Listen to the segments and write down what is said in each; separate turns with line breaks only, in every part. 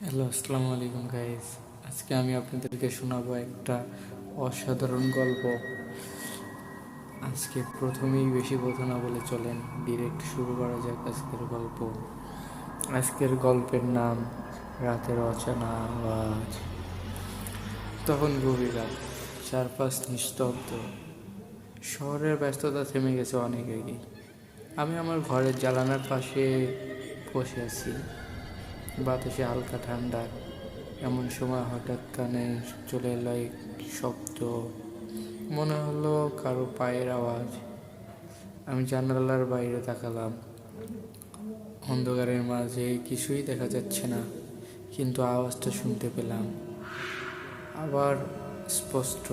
Hello, আসসালামু আলাইকুম guys আজকে আমি আপনাদেরকে শোনাবো একটা অসাধারণ গল্প। আজকে প্রথমেই বেশি কথা না বলে চলেন ডিরেক্ট শুরু করা যাক আজকের গল্প। আজকের গল্পের নাম, রাতের অচানা আওয়াজ। তখন গভীর রাত, চারপাশ নিস্তব্ধ। শহরের ব্যস্ততা থেমে গেছে অনেক আগেই। আমি আমার ঘরের জ্বালানার পাশে বসে আছি। বাতাসে হালকা ঠান্ডা। এমন সময় হঠাৎ কানে চলে এলো এক শব্দ। মনে হলো কারও পায়ের আওয়াজ। আমি জানালার বাইরে তাকালাম। অন্ধকারের মাঝে কিছুই দেখা যাচ্ছে না, কিন্তু আওয়াজটা শুনতে পেলাম। আবার স্পষ্ট,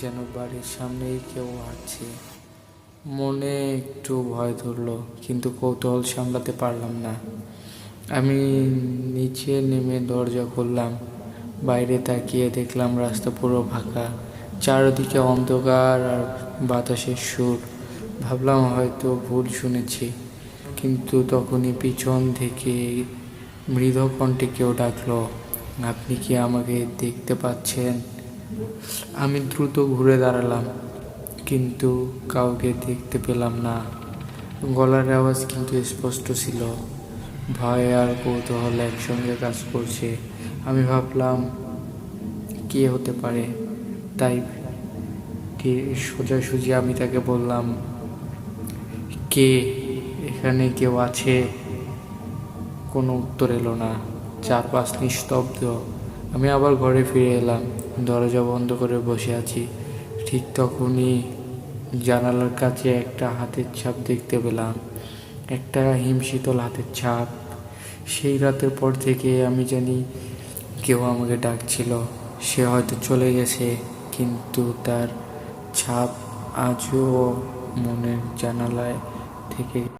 যেন বাড়ির সামনেই কেউ হাঁটছে। মনে একটু ভয় ধরলো, কিন্তু কৌতূহল সামলাতে পারলাম না। আমি নিচে নেমে দরজা খুললাম, বাইরে তাকিয়ে দেখলাম রাস্তা পুরো ফাঁকা, চারদিকে অন্ধকার আর বাতাসের সুর। ভাবলাম হয়তো ভুল শুনেছি, কিন্তু তখনই পিছন থেকে মৃদ কণ্ঠে কেউ ডাকলো, আপনি কি আমাকে দেখতে পাচ্ছেন? আমি দ্রুত ঘুরে দাঁড়ালাম, কিন্তু কাউকে দেখতে পেলাম না। গলার আওয়াজ কিন্তু স্পষ্ট ছিল। ভয় আর কৌতূহল একসঙ্গে কাজ করছে। আমি ভাবলাম, কে হতে পারে? তাই সোজাসুজি আমি তাকে বললাম, কে? এখানে কেউ আছে? কোনো উত্তর এলো না। চারপাশ নিস্তব্ধ। আমি আবার ঘরে ফিরে এলাম। দরজা বন্ধ করে বসে আছি। ঠিক তখনই জানালার কাছে একটা হাতের ছাপ দেখতে পেলাম। একটা হিমশীতল হাতের ছাপ। সেই রাতের পর থেকে আমি জানি কেউ আমাকে ডাকছিল। সে হয়তো চলে গেছে, কিন্তু তার ছাপ আজও মনের জানালায় থেকে